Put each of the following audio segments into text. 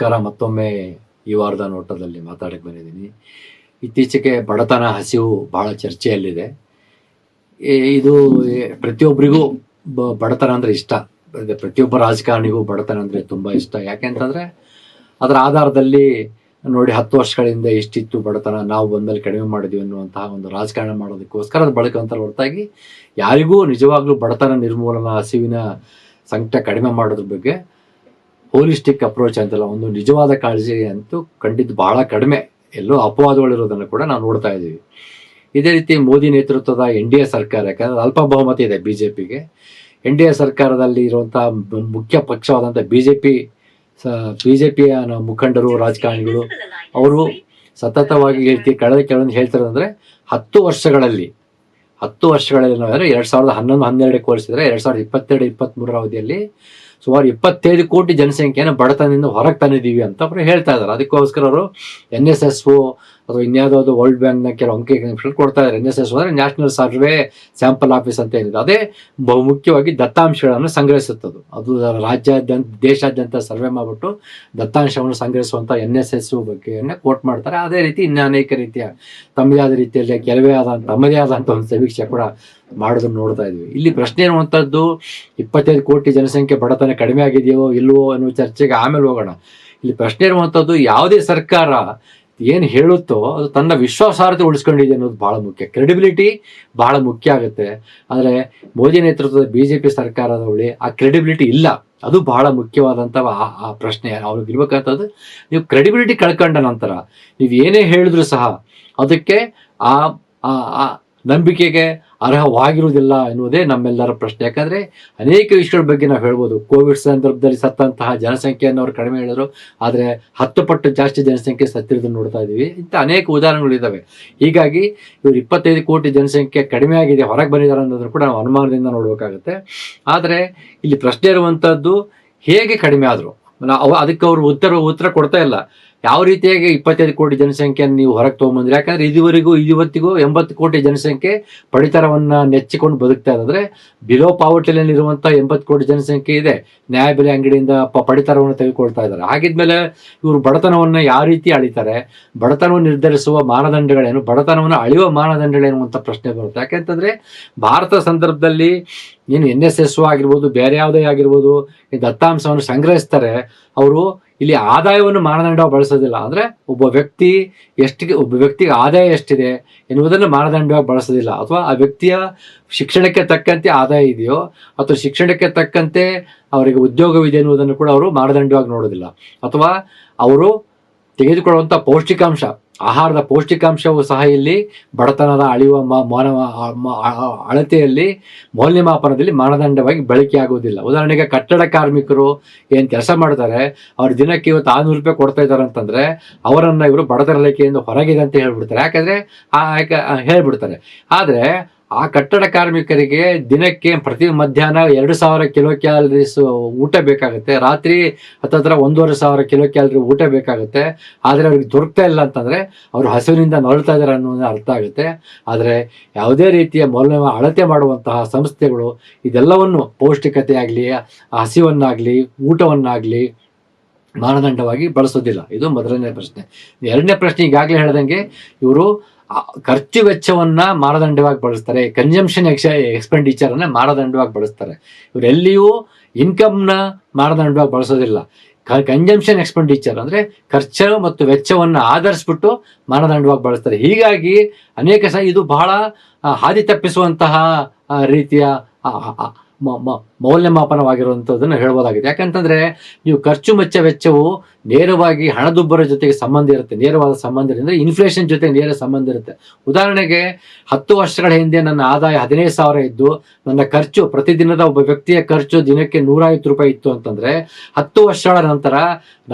ನಮಸ್ಕಾರ, ಮತ್ತೊಮ್ಮೆ ಈ ವಾರದ ನೋಟದಲ್ಲಿ ಮಾತಾಡಕ್ಕೆ ಬಂದಿದ್ದೀನಿ. ಇತ್ತೀಚೆಗೆ ಬಡತನ ಹಸಿವು ಬಹಳ ಚರ್ಚೆಯಲ್ಲಿದೆ. ಇದು ಪ್ರತಿಯೊಬ್ಬರಿಗೂ ಬಡತನ ಅಂದರೆ ಇಷ್ಟ. ಪ್ರತಿಯೊಬ್ಬ ರಾಜಕಾರಣಿಗೂ ಬಡತನ ಅಂದರೆ ತುಂಬಾ ಇಷ್ಟ. ಯಾಕೆಂತಂದ್ರೆ ಅದರ ಆಧಾರದಲ್ಲಿ ನೋಡಿ, ಹತ್ತು ವರ್ಷಗಳ ಹಿಂದೆ ಇಷ್ಟಿತ್ತು ಬಡತನ, ನಾವು ಬಂದಲ್ಲಿ ಕಡಿಮೆ ಮಾಡಿದ್ವಿ ಅನ್ನುವಂತಹ ಒಂದು ರಾಜಕಾರಣ ಮಾಡೋದಕ್ಕೋಸ್ಕರ ಅದು ಬಳಕಂತ ಹೊರತಾಗಿ, ಯಾರಿಗೂ ನಿಜವಾಗ್ಲೂ ಬಡತನ ನಿರ್ಮೂಲನ ಹಸಿವಿನ ಸಂಕಟ ಕಡಿಮೆ ಮಾಡೋದ್ರ ಬಗ್ಗೆ ಹೋಲಿಸ್ಟಿಕ್ ಅಪ್ರೋಚ್ ಅಂತಲ್ಲ, ಒಂದು ನಿಜವಾದ ಕಾಳಜಿ ಅಂತೂ ಕಂಡಿದ್ದು ಬಹಳ ಕಡಿಮೆ. ಎಲ್ಲೋ ಅಪವಾದಗಳಿರೋದನ್ನು ಕೂಡ ನಾವು ನೋಡ್ತಾ ಇದ್ದೀವಿ. ಇದೇ ರೀತಿ ಮೋದಿ ನೇತೃತ್ವದ ಎನ್ ಡಿ ಎ ಸರ್ಕಾರ, ಯಾಕಂದ್ರೆ ಅಲ್ಪ ಬಹುಮತ ಇದೆ ಬಿಜೆಪಿಗೆ. ಎನ್ ಡಿ ಎ ಸರ್ಕಾರದಲ್ಲಿ ಇರುವಂತಹ ಮುಖ್ಯ ಪಕ್ಷವಾದಂಥ ಬಿಜೆಪಿ ಬಿಜೆಪಿಯ ಮುಖಂಡರು, ರಾಜಕಾರಣಿಗಳು, ಅವರು ಸತತವಾಗಿ ಹೇಳ್ತಿ, ಕಳೆದ ಕೆಲವೊಂದು ಹೇಳ್ತಾರೆ ಅಂದ್ರೆ ಹತ್ತು ವರ್ಷಗಳಲ್ಲಿ ಹತ್ತು ವರ್ಷಗಳಲ್ಲಿ ನಾವೇಂದ್ರೆ ಎರಡು ಸಾವಿರದ ಹನ್ನೊಂದು, ಹನ್ನೆರಡಕ್ಕೆ ಹೋಲಿಸಿದ್ರೆ ಎರಡು ಸಾವಿರದ ಇಪ್ಪತ್ತೆರಡು ಇಪ್ಪತ್ತ್ ಮೂರರ ಅವಧಿಯಲ್ಲಿ ಸುಮಾರು ಇಪ್ಪತ್ತೈದು ಕೋಟಿ ಜನಸಂಖ್ಯೆನ ಬಡತನದಿಂದ ಹೊರಗೆ ತಂದಿದ್ದೀವಿ ಅಂತ ಅವರು ಹೇಳ್ತಾ ಇದ್ದಾರೆ. ಅದಕ್ಕೋಸ್ಕರ ಅವರು ಎನ್ ಎಸ್ ಎಸ್ ಅಥವಾ ಇನ್ಯಾವುದಾದ್ರು ವರ್ಲ್ಡ್ ಬ್ಯಾಂಕ್ನ ಕೆಲವು ಅಂಕಿ ಕೊಡ್ತಾ ಇದ್ದಾರೆ ಎನ್ ಎಸ್ ಎಸ್ ಅಂದರೆ ನ್ಯಾಷನಲ್ ಸರ್ವೆ ಸ್ಯಾಂಪಲ್ ಆಫೀಸ್ ಅಂತ ಏನಿದೆ ಅದೇ ಬಹುಮುಖ್ಯವಾಗಿ ದತ್ತಾಂಶಗಳನ್ನು ಸಂಗ್ರಹಿಸುತ್ತದೆ ಅದು. ರಾಜ್ಯಾದ್ಯಂತ, ದೇಶಾದ್ಯಂತ ಸರ್ವೆ ಮಾಡಿಬಿಟ್ಟು ದತ್ತಾಂಶವನ್ನು ಸಂಗ್ರಹಿಸುವಂಥ ಎನ್ ಎಸ್ ಎಸ್ ಬಗ್ಗೆಯನ್ನೇ ಕೋಟ್ ಮಾಡ್ತಾರೆ. ಅದೇ ರೀತಿ ಇನ್ನು ಅನೇಕ ರೀತಿಯ ತಮ್ಮದೇ ಆದ ರೀತಿಯಲ್ಲಿ, ಕೆಲವೇ ಆದಂಥ ತಮ್ಮದೇ ಆದಂಥ ಒಂದು ಸಮೀಕ್ಷೆ ಕೂಡ ಮಾಡೋದನ್ನು ನೋಡ್ತಾ ಇದ್ವಿ. ಇಲ್ಲಿ ಪ್ರಶ್ನೆ ಇರುವಂಥದ್ದು ಇಪ್ಪತ್ತೈದು ಕೋಟಿ ಜನಸಂಖ್ಯೆ ಬಡತನ ಕಡಿಮೆ ಆಗಿದೆಯೋ ಇಲ್ವೋ ಅನ್ನೋ ಚರ್ಚೆಗೆ ಆಮೇಲೆ ಹೋಗೋಣ. ಇಲ್ಲಿ ಪ್ರಶ್ನೆ ಇರುವಂಥದ್ದು ಯಾವುದೇ ಸರ್ಕಾರ ಏನು ಹೇಳುತ್ತೋ ಅದು ತನ್ನ ವಿಶ್ವಾಸಾರ್ಹತೆ ಉಳಿಸ್ಕೊಂಡಿದೆ ಅನ್ನೋದು ಬಹಳ ಮುಖ್ಯ. ಕ್ರೆಡಿಬಿಲಿಟಿ ಬಹಳ ಮುಖ್ಯ ಆಗುತ್ತೆ. ಆದರೆ ಮೋದಿ ನೇತೃತ್ವದ ಬಿಜೆಪಿ ಸರ್ಕಾರದ ಬಳಿ ಆ ಕ್ರೆಡಿಬಿಲಿಟಿ ಇಲ್ಲ. ಅದು ಬಹಳ ಮುಖ್ಯವಾದಂಥ ಆ- ಪ್ರಶ್ನೆ. ಅವ್ರಿಗೆ ಇರ್ಬೇಕಂತದ್ದು, ನೀವು ಕ್ರೆಡಿಬಿಲಿಟಿ ಕಳ್ಕೊಂಡ ನಂತರ ನೀವು ಏನೇ ಹೇಳಿದ್ರು ಸಹ ಅದಕ್ಕೆ ಆ ನಂಬಿಕೆಗೆ ಅರ್ಹವಾಗಿರುವುದಿಲ್ಲ ಎನ್ನುವುದೇ ನಮ್ಮೆಲ್ಲರ ಪ್ರಶ್ನೆ. ಯಾಕಂದರೆ ಅನೇಕ ವಿಷಯಗಳ ಬಗ್ಗೆ ನಾವು ಹೇಳ್ಬೋದು. ಕೋವಿಡ್ ಸಂದರ್ಭದಲ್ಲಿ ಸತ್ತಂತಹ ಜನಸಂಖ್ಯೆಯನ್ನು ಅವರು ಕಡಿಮೆ ಹೇಳಿದ್ರು. ಆದರೆ ಹತ್ತು ಪಟ್ಟು ಜಾಸ್ತಿ ಜನಸಂಖ್ಯೆ ಸತ್ತಿರೋದನ್ನು ನೋಡ್ತಾ ಇದ್ದೀವಿ. ಇಂಥ ಅನೇಕ ಉದಾಹರಣೆಗಳಿದ್ದಾವೆ ಹೀಗಾಗಿ ಇವರು ಇಪ್ಪತ್ತೈದು ಕೋಟಿ ಜನಸಂಖ್ಯೆ ಕಡಿಮೆ ಆಗಿದೆ, ಹೊರಗೆ ಬಂದಿದ್ದಾರೆ ಅನ್ನೋದನ್ನು ಕೂಡ ನಾವು ಅನುಮಾನದಿಂದ ನೋಡಬೇಕಾಗುತ್ತೆ. ಆದರೆ ಇಲ್ಲಿ ಪ್ರಶ್ನೆ ಇರುವಂಥದ್ದು ಹೇಗೆ ಕಡಿಮೆ ಆದರು? ಅದಕ್ಕೆ ಅವರು ಉತ್ತರ ಉತ್ತರ ಕೊಡ್ತಾ ಇಲ್ಲ. ಯಾವ ರೀತಿಯಾಗಿ ಇಪ್ಪತ್ತೈದು ಕೋಟಿ ಜನಸಂಖ್ಯೆಯನ್ನು ನೀವು ಹೊರಗೆ ತಗೊಂಬಂದ್ರಿ? ಯಾಕಂದ್ರೆ ಇದುವರೆಗೂ ಇವತ್ತಿಗೂ ಎಂಬತ್ತು ಕೋಟಿ ಜನಸಂಖ್ಯೆ ಪಡಿತರವನ್ನ ನೆಚ್ಚಿಕೊಂಡು ಬದುಕ್ತಾ ಇದ್ರೆ ಬಿಲೋ ಪಾವರ್ಟಿ ಲೈನ್ ಇರುವಂತ ಎಂಬತ್ತು ಕೋಟಿ ಜನಸಂಖ್ಯೆ ಇದೆ. ನ್ಯಾಯಬೆಲೆ ಅಂಗಡಿಯಿಂದ ಪಡಿತರವನ್ನು ತೆಗೆದುಕೊಳ್ತಾ ಇದ್ದಾರೆ. ಹಾಗಿದ್ಮೇಲೆ ಇವರು ಬಡತನವನ್ನ ಯಾವ ರೀತಿ ಅಳಿತಾರೆ? ಬಡತನವನ್ನು ನಿರ್ಧರಿಸುವ ಮಾನದಂಡಗಳೇನು? ಬಡತನವನ್ನು ಅಳಿಯುವ ಮಾನದಂಡಗಳೇನು ಅಂತ ಪ್ರಶ್ನೆ ಬರುತ್ತೆ. ಯಾಕೆಂತಂದ್ರೆ ಭಾರತ ಸಂದರ್ಭದಲ್ಲಿ ಏನು ಎನ್ ಎಸ್ ಎಸ್ ಆಗಿರ್ಬೋದು, ಬೇರೆ ಯಾವುದೇ ಆಗಿರ್ಬೋದು, ಈ ದತ್ತಾಂಶವನ್ನು ಸಂಗ್ರಹಿಸ್ತಾರೆ. ಅವರು ಇಲ್ಲಿ ಆದಾಯವನ್ನು ಮಾನದಂಡ ಬಳಸೋದಿಲ್ಲ. ಅಂದ್ರೆ ಒಬ್ಬ ವ್ಯಕ್ತಿ ಎಷ್ಟಿಗೆ, ಒಬ್ಬ ವ್ಯಕ್ತಿಗೆ ಆದಾಯ ಎಷ್ಟಿದೆ ಎನ್ನುವುದನ್ನು ಮಾನದಂಡವಾಗಿ ಬಳಸೋದಿಲ್ಲ. ಅಥವಾ ಆ ವ್ಯಕ್ತಿಯ ಶಿಕ್ಷಣಕ್ಕೆ ತಕ್ಕಂತೆ ಆದಾಯ ಇದೆಯೋ, ಅಥವಾ ಶಿಕ್ಷಣಕ್ಕೆ ತಕ್ಕಂತೆ ಅವರಿಗೆ ಉದ್ಯೋಗವಿದೆ ಎನ್ನುವುದನ್ನು ಕೂಡ ಅವರು ಮಾನದಂಡವಾಗಿ ನೋಡೋದಿಲ್ಲ. ಅಥವಾ ಅವರು ತೆಗೆದುಕೊಳ್ಳುವಂಥ ಪೌಷ್ಟಿಕಾಂಶ ಆಹಾರದ ಪೌಷ್ಟಿಕಾಂಶವು ಸಹ ಇಲ್ಲಿ ಬಡತನದ ಅಳಿಯುವ ಮಾನವ ಅಳತೆಯಲ್ಲಿ ಮೌಲ್ಯಮಾಪನದಲ್ಲಿ ಮಾನದಂಡವಾಗಿ ಬಳಕೆಯಾಗುವುದಿಲ್ಲ. ಉದಾಹರಣೆಗೆ ಕಟ್ಟಡ ಕಾರ್ಮಿಕರು ಏನು ಕೆಲಸ ಮಾಡ್ತಾರೆ, ಅವ್ರ ದಿನಕ್ಕೆ ಇವತ್ತು ಆರ್ನೂರು ರೂಪಾಯಿ ಕೊಡ್ತಾ ಇದ್ದಾರೆ ಅಂತಂದ್ರೆ ಅವರನ್ನು ಇವರು ಬಡತನ ರೇಖೆಯಿಂದ ಹೊರಗಿದೆ ಅಂತ ಹೇಳ್ಬಿಡ್ತಾರೆ. ಯಾಕಂದ್ರೆ ಆ ಯಾಕೆ- ಆ, ಹೇಳ್ಬಿಡ್ತಾರೆ. ಆದ್ರೆ ಆ ಕಟ್ಟಡ ಕಾರ್ಮಿಕರಿಗೆ ದಿನಕ್ಕೆ ಪ್ರತಿ ಮಧ್ಯಾಹ್ನ ಎರಡು ಸಾವಿರ ಕಿಲೋ ಕ್ಯಾಲರೀಸ್ ಊಟ ಬೇಕಾಗುತ್ತೆ. ರಾತ್ರಿ ಹತ್ತತ್ರ ಒಂದೂವರೆ ಸಾವಿರ ಕಿಲೋ ಕ್ಯಾಲರಿ ಊಟ ಬೇಕಾಗುತ್ತೆ. ಆದರೆ ಅವ್ರಿಗೆ ದೊರಕ್ತಾ ಇಲ್ಲ ಅಂತಂದರೆ ಅವರು ಹಸಿವಿನಿಂದ ನೊಳ್ತಾ ಇದ್ದಾರೆ ಅನ್ನೋದು ಅರ್ಥ ಆಗುತ್ತೆ. ಆದರೆ ಯಾವುದೇ ರೀತಿಯ ಮೌಲ್ಯ ಅಳತೆ ಮಾಡುವಂತಹ ಸಂಸ್ಥೆಗಳು ಇದೆಲ್ಲವನ್ನು ಪೌಷ್ಟಿಕತೆ ಆಗಲಿ ಹಸಿವನ್ನಾಗಲಿ, ಊಟವನ್ನಾಗಲಿ ಮಾನದಂಡವಾಗಿ ಬಳಸೋದಿಲ್ಲ. ಇದು ಮೊದಲನೇ ಪ್ರಶ್ನೆ. ಎರಡನೇ ಪ್ರಶ್ನೆ ಈಗಾಗಲೇ ಹೇಳ್ದಂಗೆ ಇವರು ಖರ್ಚು ವೆಚ್ಚವನ್ನ ಮಾನದಂಡವಾಗಿ ಬಳಸ್ತಾರೆ. ಕನ್ಸಂಪ್ಷನ್ ಎಕ್ಸ್ ಎಕ್ಸ್ಪೆಂಡಿಚರ್ ಅನ್ನ ಮಾನದಂಡವಾಗಿ ಬಳಸ್ತಾರೆ. ಇವರೆಲ್ಲಿಯೂ ಎಲ್ಲಿಯೂ ಇನ್ಕಮ್ನ ಮಾನದಂಡವಾಗಿ ಬಳಸೋದಿಲ್ಲ. ಕನ್ಸಂಪ್ಷನ್ ಎಕ್ಸ್ಪೆಂಡಿಚರ್ ಅಂದ್ರೆ ಖರ್ಚು ಮತ್ತು ವೆಚ್ಚವನ್ನ ಆಧರಿಸ್ಬಿಟ್ಟು ಮಾನದಂಡವಾಗಿ ಬಳಸ್ತಾರೆ. ಹೀಗಾಗಿ ಅನೇಕ ಸಹ ಇದು ಬಹಳ ಹಾದಿ ತಪ್ಪಿಸುವಂತಹ ರೀತಿಯ ಮೌಲ್ಯಮಾಪನವಾಗಿರುವಂಥದ್ದನ್ನು ಹೇಳ್ಬೋದಾಗಿದೆ. ಯಾಕಂತಂದ್ರೆ ನೀವು ಖರ್ಚು ಮೆಚ್ಚ ವೆಚ್ಚವು ನೇರವಾಗಿ ಹಣದುಬ್ಬರ ಜೊತೆಗೆ ಸಂಬಂಧ ಇರುತ್ತೆ. ನೇರವಾದ ಸಂಬಂಧ ಇರುತ್ತೆ ಇನ್ಫ್ಲೇಷನ್ ಜೊತೆ ನೇರ ಸಂಬಂಧ ಇರುತ್ತೆ. ಉದಾಹರಣೆಗೆ ಹತ್ತು ವರ್ಷಗಳ ಹಿಂದೆ ನನ್ನ ಆದಾಯ ಹದಿನೈದು ಸಾವಿರ ಇದ್ದು, ನನ್ನ ಖರ್ಚು ಪ್ರತಿದಿನದ ಒಬ್ಬ ವ್ಯಕ್ತಿಯ ಖರ್ಚು ದಿನಕ್ಕೆ ನೂರೈವತ್ತು ರೂಪಾಯಿ ಇತ್ತು ಅಂತಂದ್ರೆ ಹತ್ತು ವರ್ಷಗಳ ನಂತರ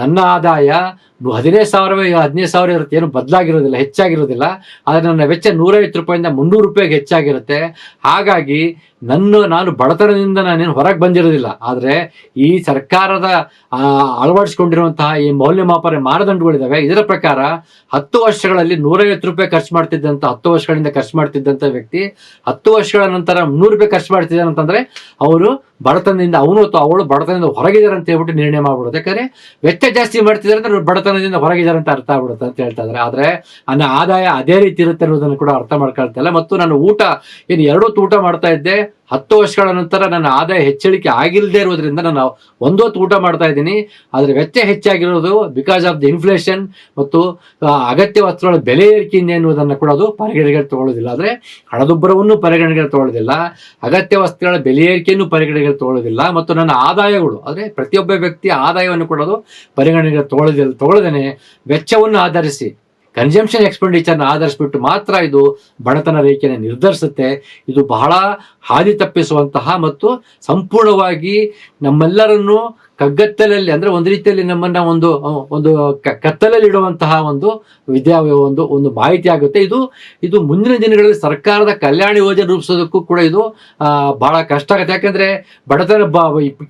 ನನ್ನ ಆದಾಯ ಹದಿನೈದು ಸಾವಿರವೇ ಹದಿನೈದು ಸಾವಿರ ಇರುತ್ತೆ. ಏನು ಬದಲಾಗಿರೋದಿಲ್ಲ, ಹೆಚ್ಚಾಗಿರೋದಿಲ್ಲ. ಆದರೆ ನನ್ನ ವೆಚ್ಚ ನೂರೈವತ್ತು ರೂಪಾಯಿಂದ ಮುನ್ನೂರು ರೂಪಾಯಿಗೆ ಹೆಚ್ಚಾಗಿರುತ್ತೆ. ಹಾಗಾಗಿ ನನ್ನ, ನಾನು ಬಡತನದಿಂದ ನಾನೇನು ಹೊರಗೆ ಬಂದಿರೋದಿಲ್ಲ. ಆದರೆ ಈ ಸರ್ಕಾರದ ಅಳವಡಿಸ್ಕೊಂಡಿರುವಂತಹ ಈ ಮೌಲ್ಯಮಾಪನ ಮಾನದಂಡಗಳಿದ್ದಾವೆ ಇದರ ಪ್ರಕಾರ ಹತ್ತು ವರ್ಷಗಳಲ್ಲಿ ನೂರೈವತ್ತು ರೂಪಾಯಿ ಖರ್ಚು ಮಾಡ್ತಿದ್ದಂಥ ಹತ್ತು ವರ್ಷಗಳಿಂದ ಖರ್ಚು ಮಾಡ್ತಿದ್ದಂಥ ವ್ಯಕ್ತಿ, ಹತ್ತು ವರ್ಷಗಳ ನಂತರ ಮುನ್ನೂರು ರೂಪಾಯಿ ಖರ್ಚು ಮಾಡ್ತಿದ್ದಾನೆ ಅಂತಂದ್ರೆ ಅವರು ಬಡತನದಿಂದ, ಅವನು ಅಥವಾ ಅವಳು ಬಡತನದಿಂದ ಹೊರಗಿದ್ದಾರೆ ಅಂತ ಹೇಳ್ಬಿಟ್ಟು ನಿರ್ಣಯ ಮಾಡ್ಬಿಡೋದು ಯಾಕಂದ್ರೆ ವೆಚ್ಚ ಜಾಸ್ತಿ ಮಾಡ್ತಿದ್ದಾರೆ ಅಂದ್ರೆ ಅವ್ರು ಬಡತನದಿಂದ ಹೊರಗಿದ್ದಾರೆ ಅಂತ ಅರ್ಥ ಆಗ್ಬಿಡುತ್ತೆ ಅಂತ ಹೇಳ್ತಾ ಇದ್ದಾರೆ. ಆದ್ರೆ ನನ್ನ ಆದಾಯ ಅದೇ ರೀತಿ ಇರುತ್ತೆ ಅನ್ನೋದನ್ನು ಕೂಡ ಅರ್ಥ ಮಾಡ್ಕೊಳ್ತಾ ಇಲ್ಲ. ಮತ್ತು ನಾನು ಊಟ ಏನು ಎರಡು ಊಟ ಮಾಡ್ತಾ ಇದ್ದೆ. ಹತ್ತು ವರ್ಷಗಳ ನಂತರ ನನ್ನ ಆದಾಯ ಹೆಚ್ಚಳಿಕೆ ಆಗಿಲ್ಲದೆ ಇರೋದ್ರಿಂದ ನಾನು ಒಂದು ಹೊತ್ತು ಊಟ ಮಾಡ್ತಾ ಇದ್ದೀನಿ. ಆದರೆ ವೆಚ್ಚ ಹೆಚ್ಚಾಗಿರೋದು ಬಿಕಾಸ್ ಆಫ್ ದಿ ಇನ್ಫ್ಲೇಷನ್ ಮತ್ತು ಅಗತ್ಯ ವಸ್ತುಗಳ ಬೆಲೆ ಏರಿಕೆಯಿಂದ ಎನ್ನುವುದನ್ನು ಕೂಡ ಅದು ಪರಿಗಣನೆಗೆ ತಗೊಳ್ಳೋದಿಲ್ಲ. ಆದರೆ ಹಣದುಬ್ಬರವನ್ನು ಪರಿಗಣನೆಗೆ ತಗೊಳ್ಳೋದಿಲ್ಲ. ಅಗತ್ಯ ವಸ್ತುಗಳ ಬೆಲೆ ಏರಿಕೆಯನ್ನು ಪರಿಗಣನೆಗೆ ತಗೊಳ್ಳೋದಿಲ್ಲ. ಮತ್ತು ನನ್ನ ಆದಾಯಗಳು, ಆದರೆ ಪ್ರತಿಯೊಬ್ಬ ವ್ಯಕ್ತಿಯ ಆದಾಯವನ್ನು ಕೂಡ ಅದು ಪರಿಗಣನೆಗೆ ತಗೊಳ್ಳೋದಿಲ್ಲ ತಗೊಳ್ಳದೇನೆ ವೆಚ್ಚವನ್ನು ಆಧರಿಸಿ. ಕನ್ಸಂಪ್ಷನ್ ಎಕ್ಸ್ಪೆಂಡಿಚರ್ನ ಆಧರಿಸ್ಬಿಟ್ಟು ಮಾತ್ರ ಇದು ಬಡತನ ರೇಖೆಯನ್ನು ನಿರ್ಧರಿಸುತ್ತೆ. ಇದು ಬಹಳ ಹಾದಿ ತಪ್ಪಿಸುವಂತಹ ಮತ್ತು ಸಂಪೂರ್ಣವಾಗಿ ನಮ್ಮೆಲ್ಲರನ್ನು ಕಗ್ಗತ್ತಲಲ್ಲಿ ಅಂದ್ರೆ ಒಂದು ರೀತಿಯಲ್ಲಿ ನಮ್ಮನ್ನ ಒಂದು ಒಂದು ಕತ್ತಲಲ್ಲಿ ಇಡುವಂತಹ ಒಂದು ವಿದ್ಯಾ ಒಂದು ಒಂದು ಮಾಹಿತಿ ಆಗುತ್ತೆ. ಇದು ಇದು ಮುಂದಿನ ದಿನಗಳಲ್ಲಿ ಸರ್ಕಾರದ ಕಲ್ಯಾಣ ಯೋಜನೆ ರೂಪಿಸೋದಕ್ಕೂ ಕೂಡ ಇದು ಬಹಳ ಕಷ್ಟ ಆಗುತ್ತೆ. ಯಾಕಂದ್ರೆ ಬಡತನ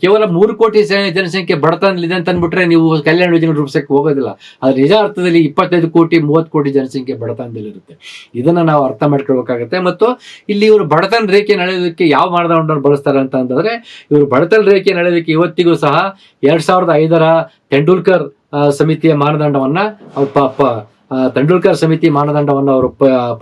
ಕೇವಲ ಮೂರು ಕೋಟಿ ಜನ- ಜನಸಂಖ್ಯೆ ಬಡತನದಲ್ಲಿದೆ ಅಂತ ಅಂದ್ಬಿಟ್ರೆ ನೀವು ಕಲ್ಯಾಣ ಯೋಜನೆ ರೂಪಿಸಕ್ಕೆ ಹೋಗೋದಿಲ್ಲ. ಆದ್ರೆ ನಿಜ ಅರ್ಥದಲ್ಲಿ ಇಪ್ಪತ್ತೈದು ಕೋಟಿ, ಮೂವತ್ತು ಕೋಟಿ ಜನಸಂಖ್ಯೆ ಬಡತನದಲ್ಲಿರುತ್ತೆ. ಇದನ್ನ ನಾವು ಅರ್ಥ ಮಾಡ್ಕೊಳ್ಬೇಕಾಗುತ್ತೆ. ಮತ್ತು ಇಲ್ಲಿ ಇವರು ಬಡತನ ರೇಖೆ ನಡೆಯೋದಕ್ಕೆ ಯಾವ ಮಾನದಂಡವನ್ನು ಬಳಸ್ತಾರೆ ಅಂತ ಅಂತಂದ್ರೆ, ಇವರು ಬಡತನ ರೇಖೆ ನಡೆಯೋದಕ್ಕೆ ಇವತ್ತಿಗೂ ಸಹ ಎರಡ್ ಸಾವಿರದ ಐದರ ತೆಂಡೂಲ್ಕರ್ ಸಮಿತಿಯ ಮಾನದಂಡವನ್ನ ತೆಂಡೂಲ್ಕರ್ ಸಮಿತಿ ಮಾನದಂಡವನ್ನು ಅವರು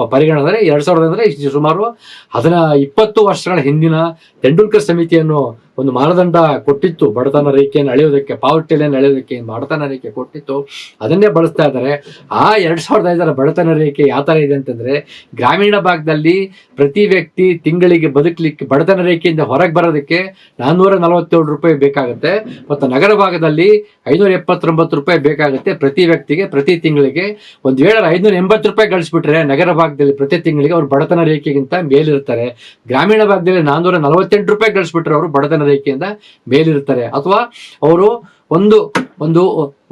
ಪರಿಗಣಿಸಿದರೆ ಎರಡ್ ಸಾವಿರದ ಅಂದ್ರೆ ಸುಮಾರು ಅದನ್ನ ಇಪ್ಪತ್ತು ವರ್ಷಗಳ ಹಿಂದಿನ ತೆಂಡೂಲ್ಕರ್ ಸಮಿತಿಯನ್ನು ಒಂದು ಮಾನದಂಡ ಕೊಟ್ಟಿತ್ತು ಬಡತನ ರೇಖೆಯನ್ನು ಅಳೆಯೋದಕ್ಕೆ ಪಾವರ್ಟಿ ಲೈನ್ ಅಳೆಯೋದಕ್ಕೆ, ಬಡತನ ರೇಖೆ ಕೊಟ್ಟಿತ್ತು. ಅದನ್ನೇ ಬಳಸ್ತಾ ಇದ್ದಾರೆ. ಆ ಎರಡ್ ಸಾವಿರದ ಐದರ ಬಡತನ ರೇಖೆ ಯಾವ ತರ ಇದೆ ಅಂತಂದ್ರೆ, ಗ್ರಾಮೀಣ ಭಾಗದಲ್ಲಿ ಪ್ರತಿ ವ್ಯಕ್ತಿ ತಿಂಗಳಿಗೆ ಬದುಕಲಿಕ್ಕೆ, ಬಡತನ ರೇಖೆಯಿಂದ ಹೊರಗೆ ಬರೋದಕ್ಕೆ ನಾನ್ನೂರ ನಲವತ್ತೇಳು ರೂಪಾಯಿ ಬೇಕಾಗುತ್ತೆ. ಮತ್ತು ನಗರ ಭಾಗದಲ್ಲಿ ಐನೂರ ಎಪ್ಪತ್ತೊಂಬತ್ತು ರೂಪಾಯಿ ಬೇಕಾಗುತ್ತೆ ಪ್ರತಿ ವ್ಯಕ್ತಿಗೆ, ಪ್ರತಿ ತಿಂಗಳಿಗೆ. ಒಂದು ವೇಳೆ ಐನೂರ ಎಂಬತ್ತು ರೂಪಾಯಿ ಗಳಿಸ್ಬಿಟ್ರೆ ನಗರ ಭಾಗದಲ್ಲಿ ಪ್ರತಿ ತಿಂಗಳಿಗೆ ಅವರು ಬಡತನ ರೇಖೆಗಿಂತ ಮೇಲಿರ್ತಾರೆ. ಗ್ರಾಮೀಣ ಭಾಗದಲ್ಲಿ ನಾನ್ನೂರ ನಲವತ್ತೆಂಟು ರೂಪಾಯಿ ಗಳಿಸ್ಬಿಟ್ರೆ ಅವರು ಬಡತನ ರೇಖೆಯಿಂದ ಮೇಲಿರ್ತಾರೆ ಅಥವಾ ಅವರು ಒಂದು ಒಂದು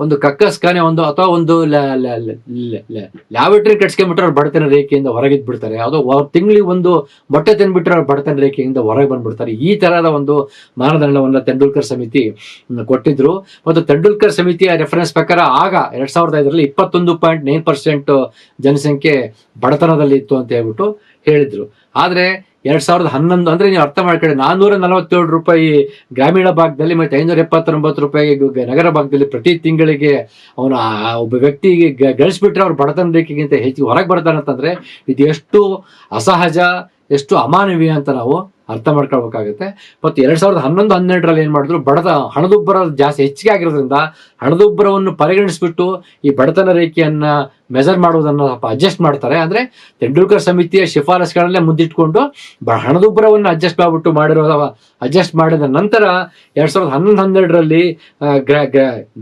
ಒಂದು ಕಕ್ಕಸ್ಕಾನೆ ಒಂದು ಅಥವಾ ಒಂದು ಲ್ಯಾಬರೇಟರಿ ಕಟ್ಸ್ಕೊಂಡ್ಬಿಟ್ರೆ ಅವ್ರು ಬಡತನ ರೇಖೆಯಿಂದ ಹೊರಗಿದ್ ಬಿಡ್ತಾರೆ. ಅದು ತಿಂಗಳಿಗೆ ಒಂದು ಮೊಟ್ಟೆ ತಿನ್ಬಿಟ್ರೆ ಅವ್ರು ಬಡತನ ರೇಖೆಯಿಂದ ಹೊರಗೆ ಬಂದ್ಬಿಡ್ತಾರೆ. ಈ ತರಹದ ಒಂದು ಮಾನದಂಡವನ್ನ ತೆಂಡೂಲ್ಕರ್ ಸಮಿತಿ ಕೊಟ್ಟಿದ್ರು. ಮತ್ತು ತೆಂಡೂಲ್ಕರ್ ಸಮಿತಿಯ ರೆಫರೆನ್ಸ್ ಪ್ರಕಾರ ಆಗ ಎರಡ್ ಸಾವಿರದ ಐದರಲ್ಲಿ ಇಪ್ಪತ್ತೊಂದು ಪಾಯಿಂಟ್ ನೈನ್ ಪರ್ಸೆಂಟ್ ಜನಸಂಖ್ಯೆ ಬಡತನದಲ್ಲಿ ಇತ್ತು ಅಂತ ಹೇಳ್ಬಿಟ್ಟು ಹೇಳಿದ್ರು. ಆದ್ರೆ ಎರಡ್ ಸಾವಿರದ ಹನ್ನೊಂದು, ಅಂದ್ರೆ ನೀವು ಅರ್ಥ ಮಾಡ್ಕೊಳ್ಳಿ ನಾನ್ನೂರ ನಲವತ್ತೇಳು ರೂಪಾಯಿ ಗ್ರಾಮೀಣ ಭಾಗದಲ್ಲಿ ಮತ್ತೆ ಐನೂರ ಎಪ್ಪತ್ತೊಂಬತ್ತು ರೂಪಾಯಿ ನಗರ ಭಾಗದಲ್ಲಿ ಪ್ರತಿ ತಿಂಗಳಿಗೆ ಅವನು ಒಬ್ಬ ವ್ಯಕ್ತಿಗೆ ಗಳಿಸ್ಬಿಟ್ರೆ ಅವ್ರ ಬಡತನ ರೇಖೆಗಿಂತ ಹೆಚ್ಚು ಹೊರಗೆ ಬರ್ತಾನೆ ಅಂತಂದ್ರೆ ಇದು ಎಷ್ಟು ಅಸಹಜ, ಎಷ್ಟು ಅಮಾನವೀಯ ಅಂತ ನಾವು ಅರ್ಥ ಮಾಡ್ಕೊಳ್ಬೇಕಾಗುತ್ತೆ. ಮತ್ತು ಎರಡ್ ಸಾವಿರದ ಹನ್ನೊಂದು, ಹನ್ನೆರಡರಲ್ಲಿ ಏನ್ ಮಾಡಿದ್ರು, ಬಡತ, ಹಣದುಬ್ಬರ ಜಾಸ್ತಿ ಹೆಚ್ಚಿಗೆ ಆಗಿರೋದ್ರಿಂದ ಹಣದುಬ್ಬರವನ್ನು ಪರಿಗಣಿಸ್ಬಿಟ್ಟು ಈ ಬಡತನ ರೇಖೆಯನ್ನ ಮೆಜರ್ ಮಾಡುವುದನ್ನ ಸ್ವಲ್ಪ ಅಡ್ಜಸ್ಟ್ ಮಾಡ್ತಾರೆ. ಅಂದ್ರೆ ತೆಂಡೂಲ್ಕರ್ ಸಮಿತಿಯ ಶಿಫಾರಸ್ಗಳನ್ನೇ ಮುಂದಿಟ್ಕೊಂಡು ಹಣದುಬ್ಬರವನ್ನು ಅಡ್ಜಸ್ಟ್ ಮಾಡ್ಬಿಟ್ಟು ಮಾಡಿರೋ ಅಡ್ಜಸ್ಟ್ ಮಾಡಿದ ನಂತರ ಎರಡ್ ಸಾವಿರದ ಹನ್ನೊಂದು ಹನ್ನೆರಡರಲ್ಲಿ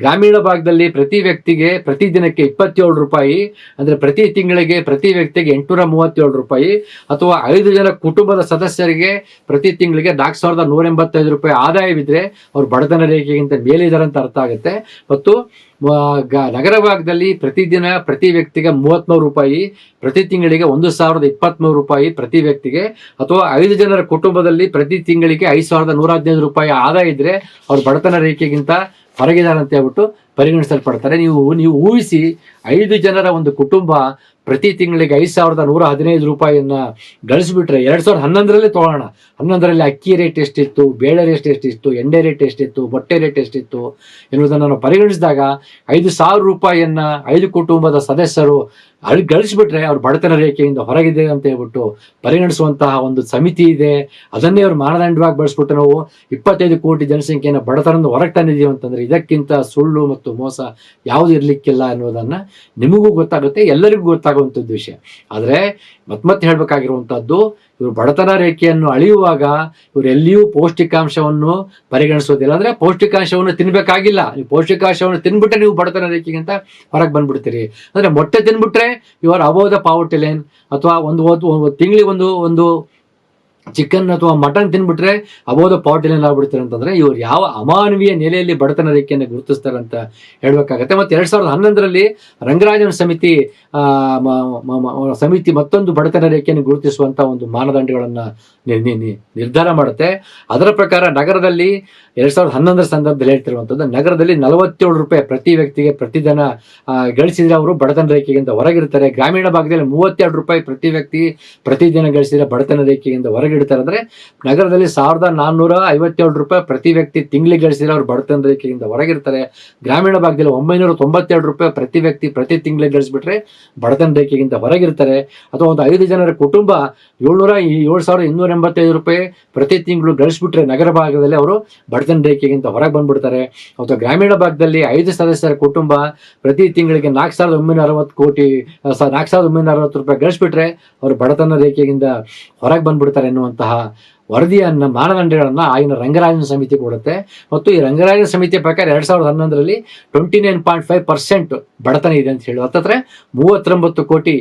ಗ್ರಾಮೀಣ ಭಾಗದಲ್ಲಿ ಪ್ರತಿ ವ್ಯಕ್ತಿಗೆ ಪ್ರತಿ ದಿನಕ್ಕೆ ಇಪ್ಪತ್ತೇಳು ರೂಪಾಯಿ, ಅಂದ್ರೆ ಪ್ರತಿ ತಿಂಗಳಿಗೆ ಪ್ರತಿ ವ್ಯಕ್ತಿಗೆ ಎಂಟುನೂರ ಮೂವತ್ತೇಳು ರೂಪಾಯಿ, ಅಥವಾ ಐದು ಜನ ಕುಟುಂಬದ ಸದಸ್ಯರಿಗೆ ಪ್ರತಿ ತಿಂಗಳಿಗೆ ನಾಲ್ಕು ಸಾವಿರದ ನೂರ ಎಂಬತ್ತೈದು ರೂಪಾಯಿ ಆದಾಯವಿದ್ರೆ ಅವ್ರು ಬಡತನ ರೇಖೆಗಿಂತ ಮೇಲಿದ್ದಾರೆ ಅಂತ ಅರ್ಥ ಆಗುತ್ತೆ. ಮತ್ತು ನಗರ ಭಾಗದಲ್ಲಿ ಪ್ರತಿದಿನ ಪ್ರತಿ ವ್ಯಕ್ತಿಗೆ ಮೂವತ್ಮೂರು ರೂಪಾಯಿ, ಪ್ರತಿ ತಿಂಗಳಿಗೆ ಒಂದು ಸಾವಿರದ ಇಪ್ಪತ್ಮೂರು ರೂಪಾಯಿ ಪ್ರತಿ ವ್ಯಕ್ತಿಗೆ, ಅಥವಾ ಐದು ಜನರ ಕುಟುಂಬದಲ್ಲಿ ಪ್ರತಿ ತಿಂಗಳಿಗೆ ಐದು ಸಾವಿರದ ನೂರ ಹದಿನೈದು ರೂಪಾಯಿ ಆದಾಯ ಇದ್ರೆ ಅವ್ರು ಬಡತನ ರೇಖೆಗಿಂತ ಹೊರಗಿದ್ದಾರೆ ಹೇಳ್ಬಿಟ್ಟು ಪರಿಗಣಿಸಲ್ಪಡ್ತಾರೆ. ನೀವು ನೀವು ಊಹಿಸಿ, ಐದು ಜನರ ಒಂದು ಕುಟುಂಬ ಪ್ರತಿ ತಿಂಗಳಿಗೆ ಐದು ಸಾವಿರದ ನೂರ ಹದಿನೈದು ರೂಪಾಯಿಯನ್ನ ಗಳಿಸ್ಬಿಟ್ರೆ ಎರಡ್ ಸಾವಿರದ ಹನ್ನೊಂದರಲ್ಲಿ ತೊಗೊಳ್ಳೋಣ ಹನ್ನೊಂದರಲ್ಲಿ ಅಕ್ಕಿ ರೇಟ್ ಎಷ್ಟಿತ್ತು, ಬೇಳೆ ರೇಟ್ ಎಷ್ಟಿತ್ತು, ಎಣ್ಣೆ ರೇಟ್ ಎಷ್ಟಿತ್ತು, ಬಟ್ಟೆ ರೇಟ್ ಎಷ್ಟಿತ್ತು ಎನ್ನುವುದನ್ನು ನಾವು ಪರಿಗಣಿಸಿದಾಗ ಐದು ಸಾವಿರ ರೂಪಾಯಿಯನ್ನ ಐದು ಕುಟುಂಬದ ಸದಸ್ಯರು ಅಲ್ಲಿ ಗಳಿಸ್ಬಿಟ್ರೆ ಅವ್ರ ಬಡತನ ರೇಖೆಯಿಂದ ಹೊರಗಿದೆ ಅಂತ ಹೇಳ್ಬಿಟ್ಟು ಪರಿಗಣಿಸುವಂತಹ ಒಂದು ಸಮಿತಿ ಇದೆ. ಅದನ್ನೇ ಅವ್ರು ಮಾನದಂಡವಾಗಿ ಬಳಸ್ಬಿಟ್ಟು ನಾವು ಇಪ್ಪತ್ತೈದು ಕೋಟಿ ಜನಸಂಖ್ಯೆಯನ್ನು ಬಡತನದ ಹೊರಗೆ ತಂದಿದ್ದೀವಿ ಅಂತಂದ್ರೆ ಇದಕ್ಕಿಂತ ಸುಳ್ಳು ಮೋಸ ಯಾವುದು ಇರ್ಲಿಕ್ಕಿಲ್ಲ ಅನ್ನೋದನ್ನ ನಿಮಗೂ ಗೊತ್ತಾಗುತ್ತೆ, ಎಲ್ಲರಿಗೂ ಗೊತ್ತಾಗುವಂಥದ್ದು ವಿಷಯ. ಆದರೆ ಮತ್ ಮತ್ತೆ ಹೇಳಬೇಕಾಗಿರುವಂಥದ್ದು, ಇವರು ಬಡತನ ರೇಖೆಯನ್ನು ಅಳೆಯುವಾಗ ಇವರು ಎಲ್ಲಿಯೂ ಪೌಷ್ಟಿಕಾಂಶವನ್ನು ಪರಿಗಣಿಸೋದಿಲ್ಲ. ಅಂದ್ರೆ ಪೌಷ್ಟಿಕಾಂಶವನ್ನು ತಿನ್ಬೇಕಾಗಿಲ್ಲ. ನೀವು ಪೌಷ್ಟಿಕಾಂಶವನ್ನು ತಿನ್ಬಿಟ್ರೆ ನೀವು ಬಡತನ ರೇಖೆಗಿಂತ ಹೊರಗೆ ಬಂದ್ಬಿಡ್ತೀರಿ. ಅಂದ್ರೆ ಮೊಟ್ಟೆ ತಿನ್ಬಿಟ್ರೆ ಇವರು ಅಬೋಧ ಪಾವರ್ಟಿ ಅಥವಾ ಒಂದು ತಿಂಗಳಿಗೆ ಒಂದು ಒಂದು ಚಿಕನ್ ಅಥವಾ ಮಟನ್ ತಿನ್ಬಿಟ್ರೆ ಅಬೋಧ ಪಾವರ್ಟಿ ಲೈನ್ ಆಗ್ಬಿಡ್ತಾರೆ ಅಂತಂದ್ರೆ ಇವ್ರು ಯಾವ ಅಮಾನವೀಯ ನೆಲೆಯಲ್ಲಿ ಬಡತನ ರೇಖೆಯನ್ನು ಗುರುತಿಸ್ತಾರೆ ಅಂತ ಹೇಳ್ಬೇಕಾಗತ್ತೆ. ಮತ್ತೆ ಎರಡ್ ಸಾವಿರದ ಹನ್ನೊಂದರಲ್ಲಿ ರಂಗರಾಜನ ಸಮಿತಿ ಸಮಿತಿ ಮತ್ತೊಂದು ಬಡತನ ರೇಖೆಯನ್ನು ಗುರುತಿಸುವಂತ ಒಂದು ಮಾನದಂಡಗಳನ್ನ ನಿರ್ಧಾರ ಮಾಡುತ್ತೆ. ಅದರ ಪ್ರಕಾರ ನಗರದಲ್ಲಿ ಎರಡ್ ಸಾವಿರದ ಹನ್ನೊಂದರ ಸಂದರ್ಭದಲ್ಲಿ ಹೇಳ್ತಿರುವಂತದ್ದು ನಗರದಲ್ಲಿ ನಲವತ್ತೇಳು ರೂಪಾಯಿ ಪ್ರತಿ ವ್ಯಕ್ತಿಗೆ ಪ್ರತಿದಿನ ದಿನ ಗಳಿಸಿದ್ರೆ ಅವರು ಬಡತನ ರೇಖೆಗಿಂತ ಹೊರಗಿರ್ತಾರೆ ಗ್ರಾಮೀಣ ಭಾಗದಲ್ಲಿ ಮೂವತ್ತೆರಡು ರೂಪಾಯಿ ಪ್ರತಿ ವ್ಯಕ್ತಿ ಪ್ರತಿದಿನ ಗಳಿಸಿದ್ರೆ ಬಡತನ ರೇಖೆಗಿಂತ ಹೊರಗಿಡ್ತಾರೆ. ಹೊರಗೆ ಅಂದ್ರೆ ನಗರದಲ್ಲಿ ಸಾವಿರದ ನಾನ್ನೂರ ಐವತ್ತೇಳು ರೂಪಾಯಿ ಪ್ರತಿ ವ್ಯಕ್ತಿ ತಿಂಗಳಿಗೆ ಗಳಿಸಿದ್ರೆ ಅವರು ಬಡತನ ರೇಖೆಗಿಂತ ಹೊರಗಿರ್ತಾರೆ ಗ್ರಾಮೀಣ ಭಾಗದಲ್ಲಿ ಒಂಬೈನೂರ ತೊಂಬತ್ತೆರಡು ರೂಪಾಯಿ ಪ್ರತಿ ವ್ಯಕ್ತಿ ಪ್ರತಿ ತಿಂಗಳಿಗೆ ಗಳಿಸ್ಬಿಟ್ರೆ ಬಡತನ ರೇಖೆಗಿಂತ ಹೊರಗಿರ್ತಾರೆ ಅಥವಾ ಒಂದು ಐದು ಜನರ ಕುಟುಂಬ ಏಳ್ನೂರ ಏಳು ಸಾವಿರದ ಇನ್ನೂರ ಎಂಬತ್ತೈದು ರೂಪಾಯಿ ಪ್ರತಿ ತಿಂಗಳು ಗಳಿಸ್ಬಿಟ್ರೆ ನಗರ ಭಾಗದಲ್ಲಿ ಅವರು ಬಡತನ ರೇಖೆಗಿಂತ ಹೊರಗೆ ಬಂದ್ಬಿಡ್ತಾರೆ. ಅಥವಾ ಗ್ರಾಮೀಣ ಭಾಗದಲ್ಲಿ ಐದು ಸದಸ್ಯರ ಕುಟುಂಬ ಪ್ರತಿ ತಿಂಗಳಿಗೆ ನಾಲ್ಕು ಸಾವಿರದ ಒಂಬೈನೂರ ಅರವತ್ತು ಕೋಟಿ ನಾಲ್ಕು ಸಾವಿರದ ಒಂಬೈನೂರ ಅರವತ್ತು ರೂಪಾಯಿ ಗಳಿಸ್ಬಿಟ್ರೆ ಅವರು ಬಡತನ ರೇಖೆಗಿಂದ ಹೊರಗೆ ಬಂದ್ಬಿಡ್ತಾರೆ ಎನ್ನುವಂತಹ ವರದಿಯನ್ನು, ಮಾನದಂಡಗಳನ್ನು ಆಗಿನ ರಂಗರಾಜನ ಸಮಿತಿ ಕೊಡುತ್ತೆ. ಮತ್ತು ಈ ರಂಗರಾಜನ ಸಮಿತಿಯ ಪ್ರಕಾರ ಎರಡು ಸಾವಿರದ ಹನ್ನೊಂದರಲ್ಲಿ twenty nine point five percent ಬಡತನ ಇದೆ ಅಂತ ಹೇಳಿ ಹತ್ತತ್ರ ಮೂವತ್ತೊಂಬತ್ತು ಕೋಟಿ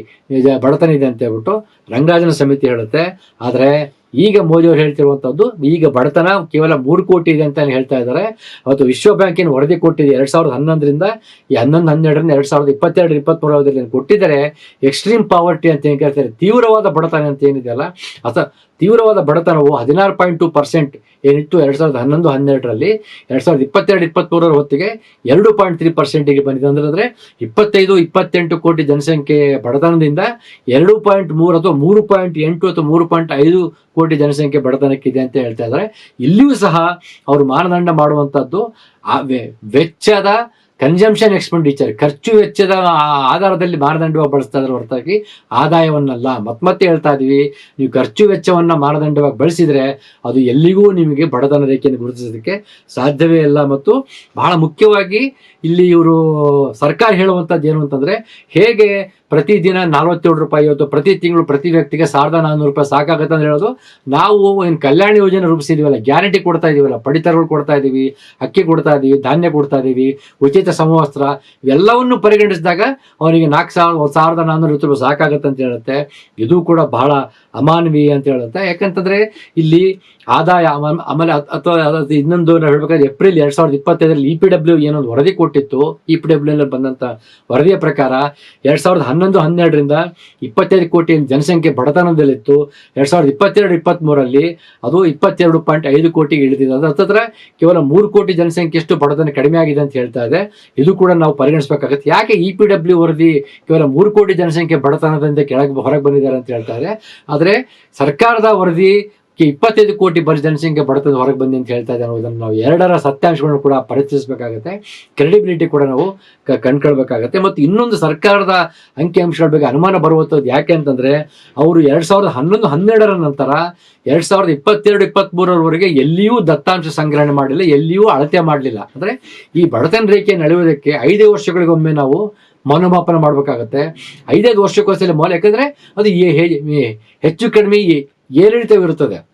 ಬಡತನ ಇದೆ ಅಂತ ಹೇಳ್ಬಿಟ್ಟು ರಂಗರಾಜನ ಸಮಿತಿ ಹೇಳುತ್ತೆ. ಆದ್ರೆ ಈಗ ಮೋದಿ ಅವರು ಹೇಳ್ತಿರುವಂತದ್ದು ಈಗ ಬಡತನ ಕೇವಲ ಮೂರು ಕೋಟಿ ಇದೆ ಅಂತ ಹೇಳ್ತಾ ಇದ್ದಾರೆ. ಅವತ್ತು ವಿಶ್ವ ಬ್ಯಾಂಕಿನ ವರದಿ ಕೊಟ್ಟಿದೆ ಎರಡ್ ಸಾವಿರದ ಹನ್ನೊಂದರಿಂದ, ಈ ಹನ್ನೊಂದು, ಹನ್ನೆರಡರಿಂದ ಎರಡ್ ಸಾವಿರದ ಇಪ್ಪತ್ತೆರಡು ಅವಧಿಯಲ್ಲಿ ಕೊಟ್ಟಿದ್ದಾರೆ. ಎಕ್ಸ್ಟ್ರೀಮ್ ಪಾವರ್ಟಿ ಅಂತ ಏನ್ ಕೇಳ್ತಾರೆ? ತೀವ್ರವಾದ ಬಡತನ ಅಂತ ಏನಿದೆಯಲ್ಲ ಅಥವಾ ತೀವ್ರವಾದ ಬಡತನವು ಹದಿನಾರು ಪಾಯಿಂಟ್ ಟು ಪರ್ಸೆಂಟ್ ಏನಿತ್ತು ಎರಡ್ ಸಾವಿರದ ಹನ್ನೊಂದು, ಹನ್ನೆರಡರಲ್ಲಿ. ಎರಡ್ ಸಾವಿರದ ಇಪ್ಪತ್ತೆರಡು, ಇಪ್ಪತ್ಮೂರರ ಹೊತ್ತಿಗೆ ಎರಡು ಪಾಯಿಂಟ್ ತ್ರೀ ಪರ್ಸೆಂಟಿಗೆ ಬಂದಿದೆ. ಅಂದ್ರೆ ಇಪ್ಪತ್ತೈದು, ಇಪ್ಪತ್ತೆಂಟು ಕೋಟಿ ಜನಸಂಖ್ಯೆ ಬಡತನದಿಂದ ಎರಡು ಪಾಯಿಂಟ್ ಮೂರು ಅಥವಾ ಮೂರು ಪಾಯಿಂಟ್ ಎಂಟು ಅಥವಾ ಮೂರು ಪಾಯಿಂಟ್ ಐದು ಕೋಟಿ ಜನಸಂಖ್ಯೆ ಬಡತನಕ್ಕಿದೆ ಅಂತ ಹೇಳ್ತಾ ಇದ್ದಾರೆ. ಇಲ್ಲಿಯೂ ಸಹ ಅವರು ಮಾನದಂಡ ಮಾಡುವಂತದ್ದು ವೆಚ್ಚದ ಕನ್ಸಂಪ್ಷನ್ ಎಕ್ಸ್ಪೆಂಡಿಚರ್ ಖರ್ಚು ವೆಚ್ಚದ ಆಧಾರದಲ್ಲಿ ಮಾನದಂಡವಾಗಿ ಬಳಸ್ತಾ ಇದ್ರೆ ಹೊರತಾಗಿ ಆದಾಯವನ್ನಲ್ಲ. ಮತ್ ಮತ್ತೆ ಹೇಳ್ತಾ ಇದೀವಿ, ನೀವು ಖರ್ಚು ವೆಚ್ಚವನ್ನ ಮಾನದಂಡವಾಗಿ ಬಳಸಿದ್ರೆ ಅದು ಎಲ್ಲಿಗೂ ನಿಮಗೆ ಬಡತನ ರೇಖೆಯನ್ನು ಗುರುತಿಸೋದಕ್ಕೆ ಸಾಧ್ಯವೇ ಇಲ್ಲ. ಮತ್ತು ಬಹಳ ಮುಖ್ಯವಾಗಿ ಇಲ್ಲಿ ಇವರು ಸರ್ಕಾರ ಹೇಳುವಂತದ್ದು ಏನು ಅಂತಂದ್ರೆ, ಹೇಗೆ ಪ್ರತಿದಿನ ನಲವತ್ತೇಳು ರೂಪಾಯಿ ಇವತ್ತು, ಪ್ರತಿ ತಿಂಗಳು ಪ್ರತಿ ವ್ಯಕ್ತಿಗೆ ಸಾವಿರದ ನಾನ್ನೂರು ರೂಪಾಯಿ ಸಾಕಾಗತ್ತೆ ಅಂತ ಹೇಳೋದು, ನಾವು ಏನು ಕಲ್ಯಾಣ ಯೋಜನೆ ರೂಪಿಸಿದೀವಲ್ಲ, ಗ್ಯಾರಂಟಿ ಕೊಡ್ತಾ ಇದೀವಲ್ಲ, ಪಡಿತರಗಳು ಕೊಡ್ತಾ ಇದೀವಿ ಅಕ್ಕಿ ಕೊಡ್ತಾ ಇದೀವಿ, ಧಾನ್ಯ ಕೊಡ್ತಾ ಇದೀವಿ, ಉಚಿತ ಸಮವಸ್ತ್ರ, ಇವೆಲ್ಲವನ್ನು ಪರಿಗಣಿಸಿದಾಗ ಅವರಿಗೆ ನಾಲ್ಕು ಸಾವಿರ ಸಾವಿರದ ನಾನ್ನೂರು ರೂಪಾಯಿ ಸಾಕಾಗತ್ತೆ ಅಂತ ಹೇಳುತ್ತೆ. ಇದು ಕೂಡ ಬಹಳ ಅಮಾನವೀಯ ಅಂತ ಹೇಳುವಂತ ಯಾಕಂತಂದ್ರೆ ಇಲ್ಲಿ ಆದಾಯ ಆಮ- ಆಮೇಲೆ ಅಥವಾ ಇನ್ನೊಂದು ನಾವು ಹೇಳ್ಬೇಕಾದ್ರೆ ಏಪ್ರಿಲ್ ಎರಡ್ ಸಾವಿರದ ಇಪ್ಪತ್ತೈದರಲ್ಲಿ ಇ ಪಿ ಡಬ್ಲ್ಯೂ ಏನೊಂದು ವರದಿ ಕೊಟ್ಟಿತ್ತು. ಇ ಪಿ ಡಬ್ಲ್ಯೂ ಅಲ್ಲಿ ಬಂದಂತ ವರದಿಯ ಪ್ರಕಾರ ಎರಡ್ ಸಾವಿರದ ಹನ್ನೊಂದು, ಹನ್ನೆರಡರಿಂದ ಇಪ್ಪತ್ತೈದು ಕೋಟಿ ಜನಸಂಖ್ಯೆ ಬಡತನದಲ್ಲಿತ್ತು. ಎರಡ್ ಸಾವಿರದ ಇಪ್ಪತ್ತೆರಡು ಇಪ್ಪತ್ತ್ ಮೂರಲ್ಲಿ ಅದು ಇಪ್ಪತ್ತೆರಡು ಪಾಯಿಂಟ್ ಐದು ಕೋಟಿಗೆ ಇಳಿದಿದೆ. ಅದು ಹತ್ತತ್ರ ಕೇವಲ ಮೂರು ಕೋಟಿ ಜನಸಂಖ್ಯೆಯಷ್ಟು ಬಡತನ ಕಡಿಮೆ ಆಗಿದೆ ಅಂತ ಹೇಳ್ತಾ ಇದೆ. ಇದು ಕೂಡ ನಾವು ಪರಿಗಣಿಸಬೇಕಾಗುತ್ತೆ. ಯಾಕೆ ಇ ಪಿ ಡಬ್ಲ್ಯೂ ವರದಿ ಕೇವಲ ಮೂರು ಕೋಟಿ ಜನಸಂಖ್ಯೆ ಬಡತನದಿಂದ ಕೆಳಗೆ ಹೊರಗೆ ಬಂದಿದ್ದಾರೆ ಅಂತ ಹೇಳ್ತಾ ಇದೆ. ಆದ್ರೆ ಸರ್ಕಾರದ ವರದಿ ಇಪ್ಪತ್ತೈದು ಕೋಟಿ ಬರ ಜನಸಂಖ್ಯೆ ಬಡತನ ಹೊರಗೆ ಬಂದಿ ಅಂತ ಹೇಳ್ತಾ ಇದೆ ಅನ್ನೋದನ್ನು ನಾವು ಎರಡರ ಸತ್ಯಾಂಶಗಳನ್ನು ಕೂಡ ಪರಿಚಯಿಸಬೇಕಾಗತ್ತೆ. ಕ್ರೆಡಿಬಿಲಿಟಿ ಕೂಡ ನಾವು ಕಣ್ಕೊಳ್ಬೇಕಾಗತ್ತೆ ಮತ್ತು ಇನ್ನೊಂದು ಸರ್ಕಾರದ ಅಂಕಿಅಂಶಗಳ ಬಗ್ಗೆ ಅನುಮಾನ ಬರುವಂಥದ್ದು ಯಾಕೆ ಅಂತಂದ್ರೆ ಅವರು ಎರಡ್ ಸಾವಿರದ ಹನ್ನೊಂದು, ಹನ್ನೆರಡರ ನಂತರ ಎರಡ್ ಸಾವಿರದ ಇಪ್ಪತ್ತೆರಡು ಇಪ್ಪತ್ತ್ ಮೂರರವರೆಗೆ ಎಲ್ಲಿಯೂ ದತ್ತಾಂಶ ಸಂಗ್ರಹಣೆ ಮಾಡಲಿಲ್ಲ ಎಲ್ಲಿಯೂ ಅಳತೆ ಮಾಡಲಿಲ್ಲ. ಅಂದ್ರೆ ಈ ಬಡತನ ರೇಖೆಯನ್ನು ನಡೆಯುವುದಕ್ಕೆ ಐದೇ ವರ್ಷಗಳಿಗೊಮ್ಮೆ ನಾವು ಮೌಲ್ಯಮಾಪನ ಮಾಡಬೇಕಾಗತ್ತೆ. ಐದೈದು ವರ್ಷಕ್ಕೋಸ್ಕರ ಮೌಲ್ಯ ಯಾಕಂದ್ರೆ ಅದು ಹೆಚ್ಚು ಕಡಿಮೆ ಏರಿಳಿತವಿರುತ್ತದೆ.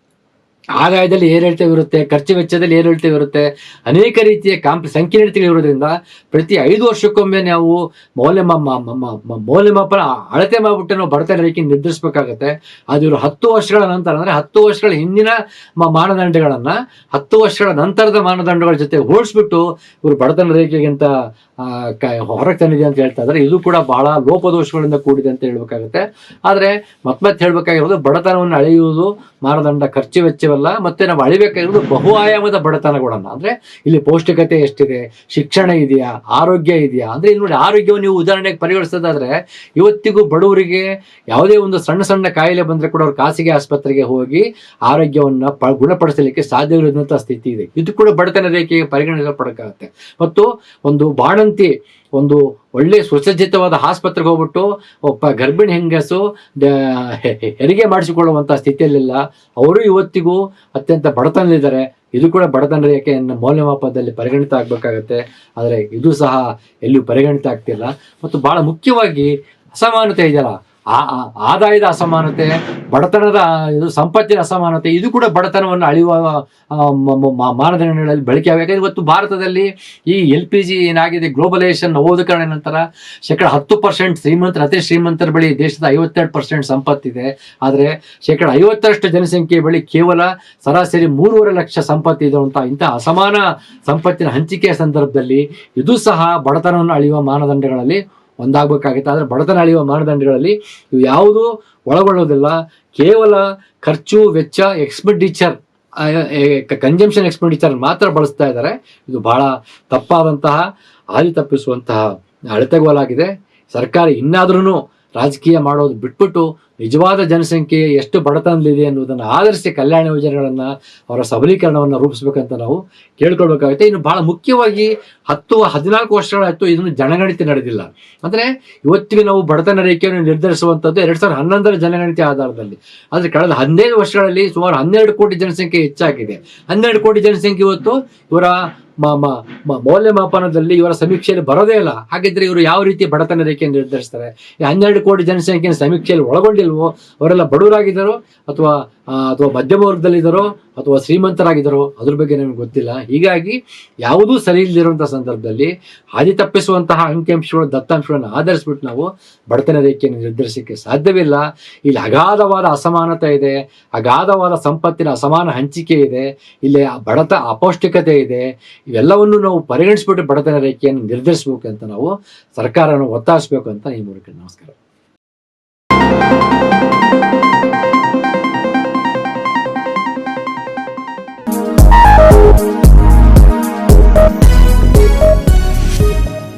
ಆದಾಯದಲ್ಲಿ ಏರಿಳಿತವಿರುತ್ತೆ ಖರ್ಚು ವೆಚ್ಚದಲ್ಲಿ ಏರಿಳಿತವಿರುತ್ತೆ ಅನೇಕ ರೀತಿಯ ಕಾಂಪ್ ಸಂಕೀರ್ಣತೆಗಳಿರೋದ್ರಿಂದ ಪ್ರತಿ ಐದು ವರ್ಷಕ್ಕೊಮ್ಮೆ ನಾವು ಮೌಲ್ಯ ಮೌಲ್ಯಮಾಪನ, ಅಳತೆ ಮಾಡಿಬಿಟ್ಟು ನಾವು ಬಡತನ ರೇಖೆ ನಿರ್ಧರಿಸಬೇಕಾಗತ್ತೆ. ಅದು ಇವರು ಹತ್ತು ವರ್ಷಗಳ ನಂತರ ಅಂದ್ರೆ ಹತ್ತು ವರ್ಷಗಳ ಹಿಂದಿನ ಮಾನದಂಡಗಳನ್ನ ಹತ್ತು ವರ್ಷಗಳ ನಂತರದ ಮಾನದಂಡಗಳ ಜೊತೆ ಹೋಲಿಸ್ಬಿಟ್ಟು ಇವರು ಬಡತನ ರೇಖೆಗಿಂತ ಹೊರಗೆ ತಂದಿದೆ ಅಂತ ಹೇಳ್ತಾ ಇದ್ದಾರೆ. ಇದು ಕೂಡ ಬಹಳ ಲೋಪದೋಷಗಳಿಂದ ಕೂಡಿದೆ ಅಂತ ಹೇಳ್ಬೇಕಾಗುತ್ತೆ. ಆದ್ರೆ ಮತ್ ಮತ್ತೆ ಹೇಳ್ಬೇಕಾಗಿರೋದು ಬಡತನವನ್ನು ಅಳೆಯುವುದು ಮಾನದಂಡ, ಖರ್ಚು ವೆಚ್ಚವಲ್ಲ ಮತ್ತೆ ನಾವು ಅಳಿಬೇಕಾಗಿರೋದು ಬಹು ಆಯಾಮದ ಬಡತನಗಳನ್ನ. ಅಂದ್ರೆ ಇಲ್ಲಿ ಪೌಷ್ಟಿಕತೆ ಎಷ್ಟಿದೆ, ಶಿಕ್ಷಣ ಇದೆಯಾ, ಆರೋಗ್ಯ ಇದೆಯಾ? ಅಂದ್ರೆ ಇಲ್ಲಿ ನೋಡಿ ಆರೋಗ್ಯವನ್ನು ನೀವು ಉದಾಹರಣೆಗೆ ಪರಿಗಣಿಸೋದಾದ್ರೆ, ಇವತ್ತಿಗೂ ಬಡವರಿಗೆ ಯಾವುದೇ ಒಂದು ಸಣ್ಣ ಸಣ್ಣ ಕಾಯಿಲೆ ಬಂದ್ರೆ ಕೂಡ ಅವ್ರು ಖಾಸಗಿ ಆಸ್ಪತ್ರೆಗೆ ಹೋಗಿ ಆರೋಗ್ಯವನ್ನ ಗುಣಪಡಿಸಲಿಕ್ಕೆ ಸಾಧ್ಯವಿರುವಂತಹ ಸ್ಥಿತಿ ಇದೆ. ಇದು ಕೂಡ ಬಡತನ ರೇಖೆಗೆ ಪರಿಗಣಿಸಲ್ಪಡಕ್ಕಾಗುತ್ತೆ. ಮತ್ತು ಒಂದು ಬಾಣಂತಿ ಒಂದು ಒಳ್ಳೆ ಸುಸಜ್ಜಿತವಾದ ಆಸ್ಪತ್ರೆಗೆ ಹೋಗ್ಬಿಟ್ಟು ಒಬ್ಬ ಗರ್ಭಿಣಿ ಹೆಂಗಸು ಹೆರಿಗೆ ಮಾಡಿಸಿಕೊಳ್ಳುವಂಥ ಸ್ಥಿತಿಯಲ್ಲಿಲ್ಲ. ಅವರು ಇವತ್ತಿಗೂ ಅತ್ಯಂತ ಬಡತನದಲ್ಲಿದ್ದಾರೆ. ಇದು ಕೂಡ ಬಡತನ ರೇಖೆಯನ್ನು ಮೌಲ್ಯಮಾಪನದಲ್ಲಿ ಪರಿಗಣಿತ ಆಗ್ಬೇಕಾಗತ್ತೆ. ಆದರೆ ಇದು ಸಹ ಎಲ್ಲಿಯೂ ಪರಿಗಣಿತ ಆಗ್ತಿಲ್ಲ. ಮತ್ತು ಬಹಳ ಮುಖ್ಯವಾಗಿ ಅಸಮಾನತೆ ಇದೆಯಲ್ಲ ಆ ಆದಾಯದ ಅಸಮಾನತೆ, ಬಡತನದ, ಇದು ಸಂಪತ್ತಿನ ಅಸಮಾನತೆ, ಇದು ಕೂಡ ಬಡತನವನ್ನು ಅಳೆಯುವ ಮಾನದಂಡಗಳಲ್ಲಿ ಬಳಕೆ ಆಗಬೇಕು ಇವತ್ತು ಭಾರತದಲ್ಲಿ ಈ ಎಲ್ ಪಿ ಜಿ ಏನಾಗಿದೆ, ಗ್ಲೋಬಲೈಸೇಷನ್ ನವೋದಕರಣ ನಂತರ ಶೇಕಡ ಹತ್ತು ಪರ್ಸೆಂಟ್ ಶ್ರೀಮಂತರ, ಅತಿ ಶ್ರೀಮಂತರ ಬಳಿ ದೇಶದ ಐವತ್ತೆರಡು ಪರ್ಸೆಂಟ್ ಸಂಪತ್ತಿದೆ. ಆದರೆ ಶೇಕಡ ಐವತ್ತರಷ್ಟು ಜನಸಂಖ್ಯೆ ಬಳಿ ಕೇವಲ ಸರಾಸರಿ ಮೂರುವರೆ ಲಕ್ಷ ಸಂಪತ್ತು ಅಂತ ಇಂತಹ ಅಸಮಾನ ಸಂಪತ್ತಿನ ಹಂಚಿಕೆಯ ಸಂದರ್ಭದಲ್ಲಿ ಇದು ಸಹ ಬಡತನವನ್ನು ಅಳೆಯುವ ಮಾನದಂಡಗಳಲ್ಲಿ ಒಂದಾಗಬೇಕಾಗುತ್ತೆ. ಆದರೆ ಬಡತನ ಅಳಿಯುವ ಮಾನದಂಡಗಳಲ್ಲಿ ಇವು ಯಾವುದೂ ಒಳಗೊಳ್ಳೋದಿಲ್ಲ ಕೇವಲ ಖರ್ಚು, ವೆಚ್ಚ ಎಕ್ಸ್ಪೆಂಡಿಚರ್ ಕನ್ಸಂಪ್ಷನ್ ಎಕ್ಸ್ಪೆಂಡಿಚರ್ ಮಾತ್ರ ಬಳಸ್ತಾ ಇದ್ದಾರೆ. ಇದು ಬಹಳ ತಪ್ಪಾದಂತಹ, ಹಾದಿ ತಪ್ಪಿಸುವಂತಹ ಅಳತೆಗೋಲಾಗಿದೆ. ಸರ್ಕಾರ ಇನ್ನಾದ್ರೂ ರಾಜಕೀಯ ಮಾಡೋದು ಬಿಟ್ಬಿಟ್ಟು ನಿಜವಾದ ಜನಸಂಖ್ಯೆ ಎಷ್ಟು ಬಡತನದಲ್ಲಿದೆ ಅನ್ನೋದನ್ನು ಆಧರಿಸಿ ಕಲ್ಯಾಣ ಯೋಜನೆಗಳನ್ನು ಅವರ ಸಬಲೀಕರಣವನ್ನು ರೂಪಿಸಬೇಕಂತ ನಾವು ಕೇಳ್ಕೊಳ್ಬೇಕಾಗುತ್ತೆ. ಇನ್ನು ಬಹಳ ಮುಖ್ಯವಾಗಿ ಹತ್ತು ಹದಿನಾಲ್ಕು ವರ್ಷಗಳಾಯಿತು ಇದನ್ನು ಜನಗಣತಿ ನಡೆದಿಲ್ಲ. ಅಂದರೆ ಇವತ್ತಿಗೆ ನಾವು ಬಡತನ ರೇಖೆಯನ್ನು ನಿರ್ಧರಿಸುವಂಥದ್ದು ಎರಡು ಸಾವಿರದ ಹನ್ನೊಂದರ ಜನಗಣತಿ ಆಧಾರದಲ್ಲಿ. ಆದರೆ ಕಳೆದ ಹದಿನೈದು ವರ್ಷಗಳಲ್ಲಿ ಸುಮಾರು ಹನ್ನೆರಡು ಕೋಟಿ ಜನಸಂಖ್ಯೆ ಹೆಚ್ಚಾಗಿದೆ. ಹನ್ನೆರಡು ಕೋಟಿ ಜನಸಂಖ್ಯೆ ಇವತ್ತು ಇವರ ಮೌಲ್ಯಮಾಪನದಲ್ಲಿ ಇವರ ಸಮೀಕ್ಷೆಯಲ್ಲಿ ಬರೋದೇ ಇಲ್ಲ. ಹಾಗಿದ್ರೆ ಇವರು ಯಾವ ರೀತಿ ಬಡತನ ರೇಖೆಯನ್ನು ನಿರ್ಧರಿಸ್ತಾರೆ? ಹನ್ನೆರಡು ಕೋಟಿ ಜನಸಂಖ್ಯೆಯ ಸಮೀಕ್ಷೆಯಲ್ಲಿ ಒಳಗೊಂಡಿಲ್ವೋ? ಅವರೆಲ್ಲ ಬಡವರಾಗಿದ್ದಾರೋ? ಅಥವಾ ಅಥವಾ ಮಧ್ಯಮ ವರ್ಗದಲ್ಲಿದ್ದಾರೋ? ಅಥವಾ ಶ್ರೀಮಂತರಾಗಿದ್ದಾರೋ ಅದ್ರ ಬಗ್ಗೆ ನಮಗೆ ಗೊತ್ತಿಲ್ಲ. ಹೀಗಾಗಿ ಯಾವುದೂ ಸರಿ ಇಲ್ಲದಿರುವಂಥ ಸಂದರ್ಭದಲ್ಲಿ ಹಾದಿ ತಪ್ಪಿಸುವಂತಹ ಅಂಕಿಅಂಶಗಳು ದತ್ತಾಂಶಗಳನ್ನು ಆಧರಿಸ್ಬಿಟ್ಟು ನಾವು ಬಡತನ ರೇಖೆಯನ್ನು ನಿರ್ಧರಿಸಲಿಕ್ಕೆ ಸಾಧ್ಯವಿಲ್ಲ ಇಲ್ಲಿ. ಅಗಾಧವಾದ ಅಸಮಾನತೆ ಇದೆ, ಅಗಾಧವಾದ ಸಂಪತ್ತಿನ ಅಸಮಾನ ಹಂಚಿಕೆ ಇದೆ, ಇಲ್ಲಿ ಬಡತ ಅಪೌಷ್ಟಿಕತೆ ಇದೆ. ಇವೆಲ್ಲವನ್ನು ನಾವು ಪರಿಗಣಿಸ್ಬಿಟ್ಟು ಬಡತನ ರೇಖೆಯನ್ನು ನಿರ್ಧರಿಸಬೇಕು ಅಂತ ನಾವು ಸರ್ಕಾರವನ್ನು ಒತ್ತಾಯಿಸಬೇಕು ಅಂತ ಈ ಮೂಲಕ ನಮಸ್ಕಾರ.